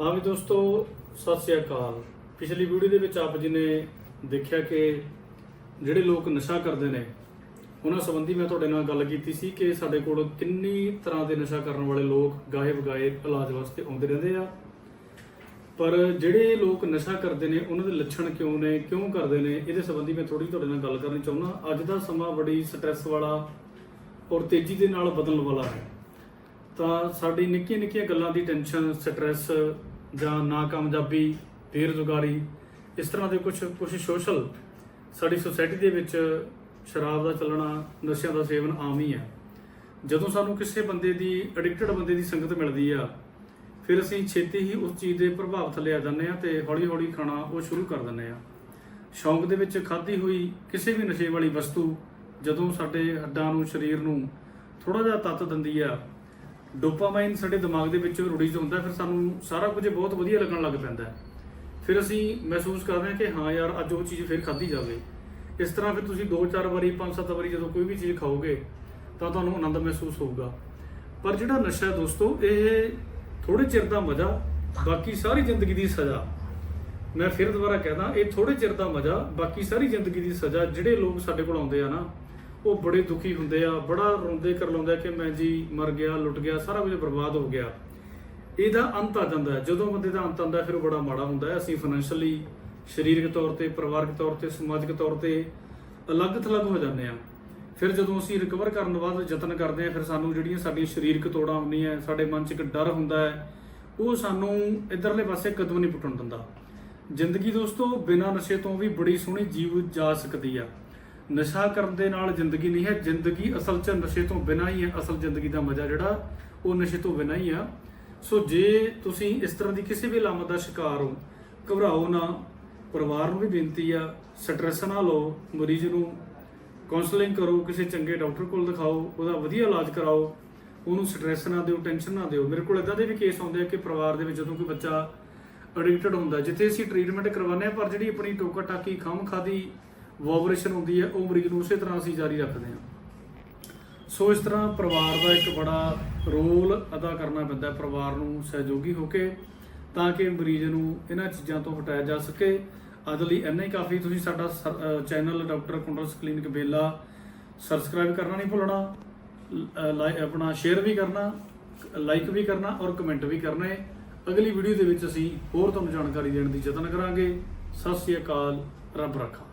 ਹਾਂ ਵੀ ਦੋਸਤੋ, ਸਤਿ ਸ੍ਰੀ ਅਕਾਲ। ਪਿਛਲੀ ਵੀਡੀਓ ਦੇ ਵਿੱਚ ਆਪ ਜੀ ਨੇ ਦੇਖਿਆ ਕਿ ਜਿਹੜੇ ਲੋਕ ਨਸ਼ਾ ਕਰਦੇ ਨੇ, ਉਹਨਾਂ ਸੰਬੰਧੀ ਮੈਂ ਤੁਹਾਡੇ ਨਾਲ ਗੱਲ ਕੀਤੀ ਸੀ ਕਿ ਸਾਡੇ ਕੋਲ ਕਿੰਨੀ ਤਰ੍ਹਾਂ ਦੇ ਨਸ਼ਾ ਕਰਨ ਵਾਲੇ ਲੋਕ ਗਾਹੇ ਬਗਾਏ ਇਲਾਜ ਵਾਸਤੇ ਆਉਂਦੇ ਰਹਿੰਦੇ ਆ। ਪਰ ਜਿਹੜੇ ਲੋਕ ਨਸ਼ਾ ਕਰਦੇ ਨੇ, ਉਹਨਾਂ ਦੇ ਲੱਛਣ ਕਿਉਂ ਨੇ, ਕਿਉਂ ਕਰਦੇ ਨੇ, ਇਹਦੇ ਸੰਬੰਧੀ ਮੈਂ ਥੋੜੀ ਤੁਹਾਡੇ ਨਾਲ ਗੱਲ ਕਰਨੀ ਚਾਹੁੰਦਾ। ਅੱਜ ਦਾ ਸਮਾਂ ਬੜੀ ਸਟ੍ਰੈਸ ਵਾਲਾ ਔਰ ਤੇਜ਼ੀ ਦੇ ਨਾਲ ਬਦਲਣ ਵਾਲਾ ਹੈ। ਤਾਂ ਸਾਡੀ ਨਿੱਕੀਆਂ ਨਿੱਕੀਆਂ ਗੱਲਾਂ ਦੀ ਟੈਨਸ਼ਨ ਸਟ੍ਰੈਸ ਜਾਂ ਨਾਕਾਮਯਾਬੀ, ਬੇਰੁਜ਼ਗਾਰੀ, ਇਸ ਤਰ੍ਹਾਂ ਦੇ ਕੁਝ ਕੁਝ ਸੋਸ਼ਲ ਸਾਡੀ ਸੋਸਾਇਟੀ ਦੇ ਵਿੱਚ ਸ਼ਰਾਬ ਦਾ ਚੱਲਣਾ, ਨਸ਼ਿਆਂ ਦਾ ਸੇਵਨ ਆਮ ਹੀ ਹੈ। ਜਦੋਂ ਸਾਨੂੰ ਕਿਸੇ ਬੰਦੇ ਦੀ ਐਡਿਕਟਡ ਬੰਦੇ ਦੀ ਸੰਗਤ ਮਿਲਦੀ ਆ, ਫਿਰ ਅਸੀਂ ਛੇਤੀ ਹੀ ਉਸ ਚੀਜ਼ ਦੇ ਪ੍ਰਭਾਵ ਥੱਲੇ ਆ ਜਾਂਦੇ ਆ ਤੇ ਹੌਲੀ-ਹੌਲੀ ਖਾਣਾ ਉਹ ਸ਼ੁਰੂ ਕਰ ਦਿੰਦੇ ਆ ਸ਼ੌਂਕ ਦੇ ਵਿੱਚ ਖਾਧੀ ਹੋਈ ਕਿਸੇ ਵੀ ਨਸ਼ੇ ਵਾਲੀ ਵਸਤੂ ਜਦੋਂ ਸਾਡੇ ਹੱਡਾਂ ਨੂੰ, ਸਰੀਰ ਨੂੰ ਥੋੜਾ ਜਿਹਾ ਤੱਤ ਦਿੰਦੀ ਆ ਡੋਪਾਮਾਈਨ ਸਾਡੇ ਦਿਮਾਗ ਦੇ ਵਿੱਚ ਰਿਲੀਜ਼ ਹੁੰਦਾ, ਫਿਰ ਸਾਨੂੰ ਸਾਰਾ ਕੁਝ ਬਹੁਤ ਵਧੀਆ ਲੱਗਣ ਲੱਗ ਪੈਂਦਾ ਹੈ। ਫਿਰ ਅਸੀਂ ਮਹਿਸੂਸ ਕਰਦੇ ਹਾਂ ਕਿ ਹਾਂ ਯਾਰ, ਅੱਜ ਉਹ ਚੀਜ਼ ਫਿਰ ਖਾਧੀ ਜਾਵੇ। ਇਸ ਤਰ੍ਹਾਂ ਫਿਰ ਤੁਸੀਂ 2-4 ਵਾਰੀ 5-7 ਵਾਰੀ ਜਦੋਂ ਕੋਈ ਵੀ ਚੀਜ਼ ਖਾਓਗੇ, ਤਾਂ ਤੁਹਾਨੂੰ ਆਨੰਦ ਮਹਿਸੂਸ ਹੋਊਗਾ। ਪਰ ਜਿਹੜਾ ਨਸ਼ਾ ਹੈ ਦੋਸਤੋ, ਇਹ ਥੋੜੇ ਚਿਰ ਦਾ ਮਜ਼ਾ, ਬਾਕੀ ਸਾਰੀ ਜ਼ਿੰਦਗੀ ਦੀ ਸਜ਼ਾ। ਮੈਂ ਫਿਰ ਦੁਬਾਰਾ ਕਹਿੰਦਾ, ਇਹ ਥੋੜੇ ਚਿਰ ਦਾ ਮਜ਼ਾ, ਬਾਕੀ ਸਾਰੀ ਜ਼ਿੰਦਗੀ ਦੀ ਸਜ਼ਾ ਜਿਹੜੇ ਲੋਕ ਸਾਡੇ ਕੋਲ ਆਉਂਦੇ ਆ ਨਾ ਉਹ ਬੜੇ ਦੁਖੀ ਹੁੰਦੇ ਆ, ਬੜਾ ਰੋਂਦੇ ਕਰ ਲਾਉਂਦੇ ਆ ਕਿ ਮੈਂ ਜੀ ਮਰ ਗਿਆ, ਲੁੱਟ ਗਿਆ, ਸਾਰਾ ਕੁਝ ਬਰਬਾਦ ਹੋ ਗਿਆ। ਇਹਦਾ ਅੰਤ ਆ ਜਾਂਦਾ ਜਦੋਂ ਬੰਦੇ ਦਾ ਅੰਤ ਆਉਂਦਾ ਫਿਰ ਉਹ ਬੜਾ ਮਾੜਾ ਹੁੰਦਾ ਹੈ। ਅਸੀਂ ਫਾਈਨੈਂਸ਼ੀਅਲੀ ਸਰੀਰਕ ਤੌਰ ਤੇ, ਪਰਿਵਾਰਕ ਤੌਰ ਤੇ, ਸਮਾਜਿਕ ਤੌਰ ਤੇ ਅਲੱਗ ਥਲੱਗ ਹੋ ਜਾਂਦੇ ਆ ਫਿਰ ਜਦੋਂ ਅਸੀਂ ਰਿਕਵਰ ਕਰਨ ਤੋਂ ਬਾਅਦ ਯਤਨ ਕਰਦੇ ਆ ਫਿਰ ਸਾਨੂੰ ਜਿਹੜੀਆਂ ਸਾਡੀਆਂ ਸਰੀਰਕ ਤੋੜਾਂ ਹੁੰਦੀਆਂ ਸਾਡੇ ਮਨ 'ਚ ਇੱਕ ਡਰ ਹੁੰਦਾ ਹੈ, ਉਹ ਸਾਨੂੰ ਇਧਰਲੇ ਪਾਸੇ ਕਦਮ ਨਹੀਂ ਪੁੱਟਣ ਦਿੰਦਾ। ਜ਼ਿੰਦਗੀ ਦੋਸਤੋ, ਬਿਨਾਂ ਨਸ਼ੇ ਤੋਂ ਵੀ ਬੜੀ ਸੋਹਣੀ ਜੀਵ ਜਾ ਸਕਦੀ ਆ। ਨਸ਼ਾ ਕਰਨ ਦੇ ਨਾਲ ਜ਼ਿੰਦਗੀ ਨਹੀਂ ਹੈ, ਜ਼ਿੰਦਗੀ ਅਸਲ 'ਚ ਨਸ਼ੇ ਤੋਂ ਬਿਨਾਂ ਹੀ ਹੈ, ਅਸਲ ਜ਼ਿੰਦਗੀ ਦਾ ਮਜ਼ਾ ਜਿਹੜਾ, ਉਹ ਨਸ਼ੇ ਤੋਂ ਬਿਨਾਂ ਹੀ ਆ। ਸੋ ਜੇ ਤੁਸੀਂ ਇਸ ਤਰ੍ਹਾਂ ਦੀ ਕਿਸੇ ਵੀ ਲਾਮਤ ਦਾ ਸ਼ਿਕਾਰ ਹੋ, ਘਬਰਾਓ ਨਾ, ਪਰਿਵਾਰ ਨੂੰ ਵੀ ਬੇਨਤੀ ਆ ਸਟ੍ਰੈਸ ਨਾ ਲਓ, ਮਰੀਜ਼ ਨੂੰ ਕਾਉਂਸਲਿੰਗ ਕਰੋ, ਕਿਸੇ ਚੰਗੇ ਡਾਕਟਰ ਕੋਲ ਦਿਖਾਓ, ਉਹਦਾ ਵਧੀਆ ਇਲਾਜ ਕਰਾਓ, ਉਹਨੂੰ ਸਟ੍ਰੈਸ ਨਾ ਦਿਓ ਟੈਨਸ਼ਨ ਨਾ ਦਿਓ। ਮੇਰੇ ਕੋਲ ਇਦਾਂ ਦੇ ਵੀ ਕੇਸ ਆਉਂਦੇ ਆ ਕਿ ਪਰਿਵਾਰ ਦੇ ਵਿੱਚ ਜਦੋਂ ਕੋਈ ਬੱਚਾ ਐਡਿਕਟਡ ਹੁੰਦਾ, ਜਿੱਥੇ ਅਸੀਂ ਟ੍ਰੀਟਮੈਂਟ ਕਰਵਾਉਂਦੇ ਆ ਪਰ ਜਿਹੜੀ ਆਪਣੀ ਟੋਕਾ ਟਾਕੀ ਖਮ ਖਾਦੀ ਵਾਈਬ੍ਰੇਸ਼ਨ ਹੁੰਦੀ ਹੈ, ਉਹ ਮਰੀਜ਼ ਨੂੰ ਉਸੇ ਤਰ੍ਹਾਂ ਅਸੀਂ ਜਾਰੀ ਰੱਖਦੇ ਹਾਂ। ਸੋ ਇਸ ਤਰ੍ਹਾਂ ਪਰਿਵਾਰ ਦਾ ਇੱਕ ਬੜਾ ਰੋਲ ਅਦਾ ਕਰਨਾ ਪੈਂਦਾ ਹੈ, ਪਰਿਵਾਰ ਨੂੰ ਸਹਿਯੋਗੀ ਹੋ ਕੇ, ਤਾਂ ਕਿ ਮਰੀਜ਼ ਨੂੰ ਇਹਨਾਂ ਚੀਜ਼ਾਂ ਤੋਂ ਹਟਾਇਆ ਜਾ ਸਕੇ। ਅੱਜ ਲਈ ਇੰਨਾ ਹੀ ਕਾਫੀ, ਤੁਸੀਂ ਸਾਡਾ channel doctor Kundal's clinic Bela subscribe ਕਰਨਾ ਨਹੀਂ ਭੁੱਲਣਾ ਲ- ਆਪਣਾ ਸ਼ੇਅਰ ਵੀ ਕਰਨਾ ਲਾਈਕ ਵੀ ਕਰਨਾ ਔਰ ਕਮੈਂਟ ਵੀ ਕਰਨਾ। ਹੈ ਅਗਲੀ ਵੀਡੀਓ ਦੇ ਵਿੱਚ ਅਸੀਂ ਹੋਰ ਤੁਹਾਨੂੰ ਜਾਣਕਾਰੀ ਦੇਣ ਦੀ ਯਤਨ ਕਰਾਂਗੇ। ਸਤਿ ਸ੍ਰੀ ਅਕਾਲ, ਰੱਬ ਰੱਖਾ।